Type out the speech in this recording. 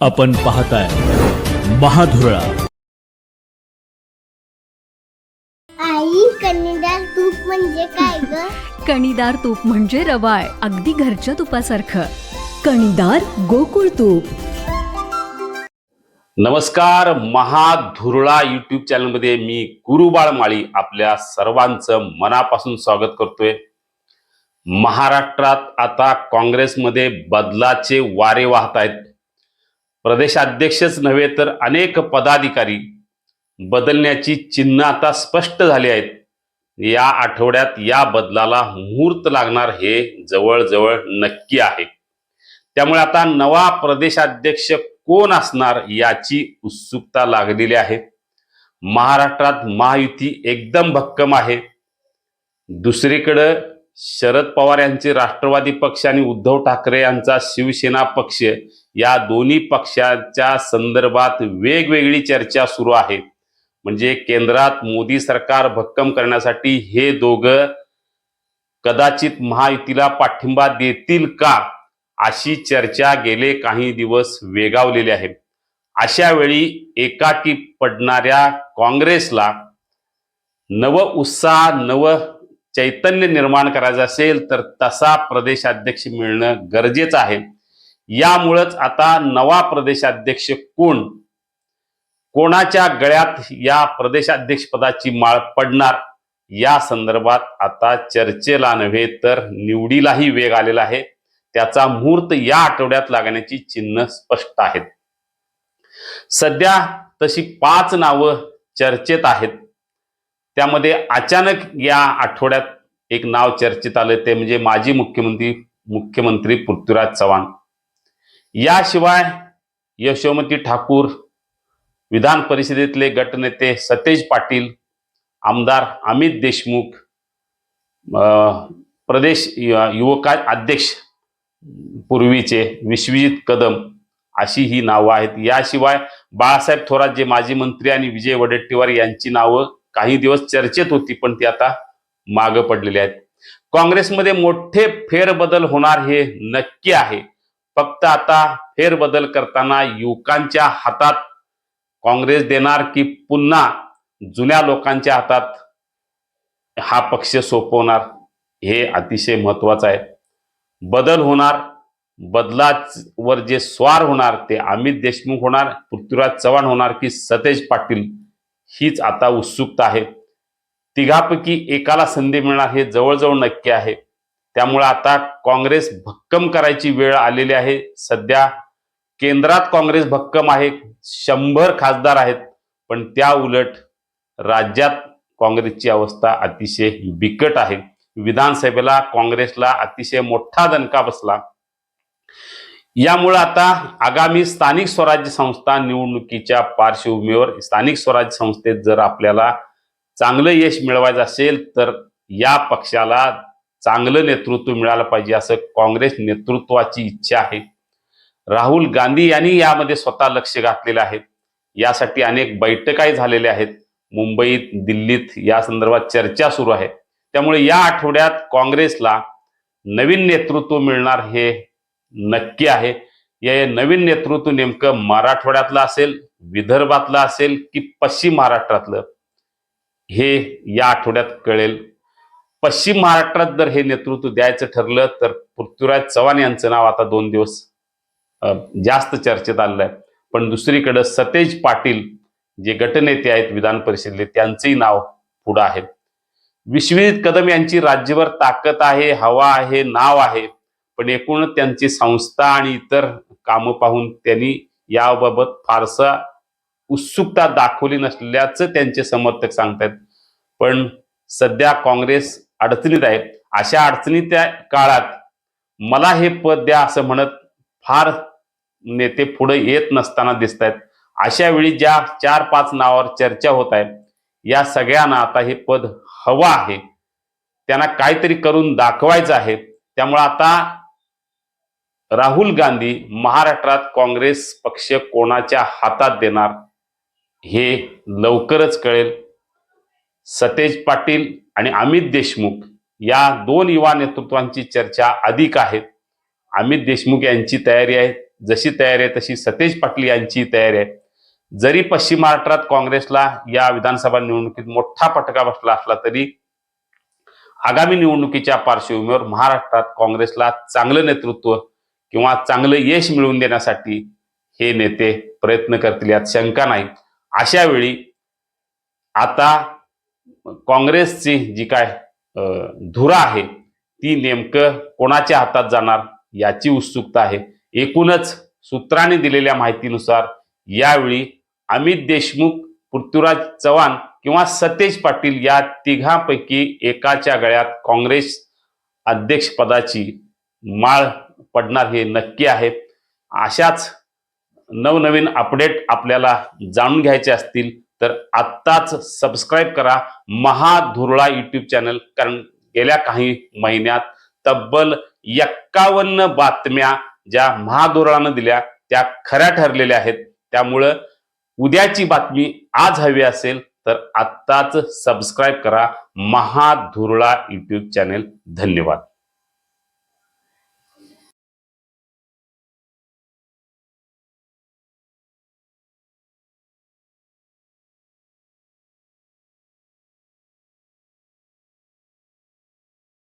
आपण पाहताय महाधुरळा. आई कन्नडार तूप म्हणजे काय ग? कणीदार तूप म्हणजे रवाळ अगदी घरच्या तुपासारखं. कणीदार गोकुळ तूप. नमस्कार महाधुरळा युट्यूब चॅनलमध्ये मी गुरुबाळ माळी आपल्या सर्वांचं मनापासून स्वागत करतोय. महाराष्ट्रात आता काँग्रेसमध्ये बदलाचे वारे वाहत आहेत. प्रदेशाध्यक्षच नव्हे तर अनेक पदाधिकारी बदलण्याची चिन्ह आता स्पष्ट झाली आहेत. या आठवड्यात या बदलाला मुहूर्त लागणार हे जवळजवळ नक्की आहे. त्यामुळे आता नवा प्रदेशाध्यक्ष कोण असणार याची उत्सुकता लागलेली आहे. महाराष्ट्रात महायुती एकदम भक्कम आहे. दुसरीकडं शरद पवार यांचे राष्ट्रवादी पक्ष आणि उद्धव ठाकरे यांचा शिवसेना पक्ष या दोन्ही पक्षाच्या संदर्भात वेगवेगळी चर्चा सुरू आहे. म्हणजे केंद्रात मोदी सरकार भक्कम करण्यासाठी हे दोघं कदाचित महायुतीला पाठिंबा देतील का अशी चर्चा गेले काही दिवस वेगावलेली आहे. अशा वेळी एकाकी पडणाऱ्या काँग्रेसला नव उत्साह नव चैतन्य निर्माण करायचं असेल तर तसा प्रदेशाध्यक्ष मिळणं गरजेचं आहे. यामुळंच आता नवा प्रदेशाध्यक्ष कोण? कोणाच्या गळ्यात या प्रदेशाध्यक्ष पदाची माळ पडणार? या संदर्भात आता चर्चेला नव्हे तर निवडीलाही वेग आलेला आहे. त्याचा मुहूर्त या आठवड्यात लागण्याची चिन्ह स्पष्ट आहेत. सध्या तशी पाच नावं चर्चेत आहेत. त्यामध्ये अचानक या आठवड्यात एक नाव चर्चेत आलं ते म्हणजे माजी मुख्यमंत्री मुख्यमंत्री पृथ्वीराज चव्हाण. याशिवाय यशोमती ठाकूर विधान परिषदेतले गटनेते सतेज पाटील आमदार अमित देशमुख प्रदेश युवका अध्यक्ष पूर्वीचे विश्वजित कदम अशी ही नावं आहेत. याशिवाय बाळासाहेब थोरात जे माजी मंत्री आणि विजय वडेट्टीवार यांची नावं काही दिवस चर्चेत होती पण ती आता मागं पडलेली आहेत. काँग्रेसमध्ये मोठे फेरबदल होणार हे नक्की आहे. फक्त आता फेरबदल करताना युवकांच्या हातात काँग्रेस देणार की पुन्हा जुन्या लोकांच्या हातात हा पक्ष सोपवणार हे अतिशय महत्वाचं आहे. बदल होणार बदलावर जे स्वार होणार ते अमित देशमुख होणार पृथ्वीराज चव्हाण होणार की सतेज पाटील हीच आता उत्सुकता आहे. तिघापैकी एकाला संधी मिळणार हे जवळजवळ नक्की आहे. त्यामुळे आता काँग्रेस भक्कम करायची वेळ आलेली आहे. सध्या केंद्रात काँग्रेस भक्कम आहे. शंभर खासदार आहेत. पण त्या उलट राज्यात काँग्रेसची अवस्था अतिशय बिकट आहे. विधानसभेला काँग्रेसला अतिशय मोठा दणका बसला. यामुळं आता आगामी स्थानिक स्वराज्य संस्था निवडणुकीच्या पार्श्वभूमीवर स्थानिक स्वराज्य संस्थेत जर आपल्याला चांगलं यश मिळवायचं असेल तर या पक्षाला चांगलं नेतृत्व मिळालं पाहिजे असं काँग्रेस नेतृत्वाची इच्छा आहे. राहुल गांधी यांनी यामध्ये स्वतः लक्ष घातलेलं आहे. यासाठी अनेक बैठकाही झालेल्या आहेत. मुंबईत दिल्लीत या संदर्भात चर्चा सुरू आहे. त्यामुळे या आठवड्यात काँग्रेसला नवीन नेतृत्व मिळणार हे नक्की आहे. या नवीन नेतृत्व नेमकं मराठवाड्यातलं असेल विदर्भातलं असेल की पश्चिम महाराष्ट्रातलं? हे या आठवड्यात कळेल. पश्चिम महाराष्ट्रात जर हे नेतृत्व द्यायचं ठरलं तर पृथ्वीराज चव्हाण यांचं नाव आता दोन दिवस जास्त चर्चेत आलेलं आहे पण दुसरीकडं सतेज पाटील जे गटनेते आहेत विधान परिषदेतले त्यांचंही नाव पुढं आहे. विश्वजित कदम यांची राज्यभर ताकद आहे हवा आहे नाव आहे. पण एकूण त्यांची संस्था आणि इतर कामं पाहून त्यांनी याबाबत फारसा उत्सुकता दाखवली नसल्याचं त्यांचे समर्थक सांगतात पण सध्या काँग्रेस अडचणीत आहे. अशा अडचणीच्या काळात मला हे पद द्या असं म्हणत फार नेते पुढे येत नसताना दिसत आहेत अशा वेळी ज्या चार पाच नावावर चर्चा होत आहे या सगळ्यांना आता हे पद हवं आहे. त्यांना काहीतरी करून दाखवायचं आहे. त्यामुळे आता राहुल गांधी महाराष्ट्रात काँग्रेस पक्ष कोणाच्या हातात देणार हे लवकरच कळेल. सतेज पाटील आणि अमित देशमुख या दोन युवा नेतृत्वांची चर्चा अधिक आहे. अमित देशमुख यांची तयारी आहे. जशी तयारी आहे तशी सतेज पाटील यांची तयारी आहे. जरी पश्चिम महाराष्ट्रात काँग्रेसला या विधानसभा निवडणुकीत मोठा फटका बसला असला तरी आगामी निवडणुकीच्या पार्श्वभूमीवर महाराष्ट्रात काँग्रेसला चांगलं नेतृत्व किंवा चांगलं यश मिळवून देण्यासाठी हे नेते प्रयत्न करतील यात शंका नाही. अशा वेळी आता काँग्रेसची जी काय धुरा आहे ती नेमकं कोणाच्या हातात जाणार याची उत्सुकता आहे. एकूणच सूत्रांनी दिलेल्या माहितीनुसार यावेळी अमित देशमुख पृथ्वीराज चव्हाण किंवा सतेज पाटील या तिघांपैकी एकाच्या गळ्यात काँग्रेस अध्यक्षपदाची माळ पडणार हे नक्की आहे. अशाच नवनवीन अपडेट आपल्याला जाणून घ्यायचे असतील तर आत्ताच सबस्क्राईब करा. महाधुरळा यूट्यूब चॅनल कारण गेल्या काही महिन्यात तब्बल एक्कावन्न बातम्या ज्या महाधुरळानं दिल्या त्या खऱ्या ठरलेल्या आहेत. त्यामुळं उद्याची बातमी आज हवी असेल तर आत्ताच सबस्क्राईब करा. महाधुरळा यूट्यूब चॅनेल धन्यवाद.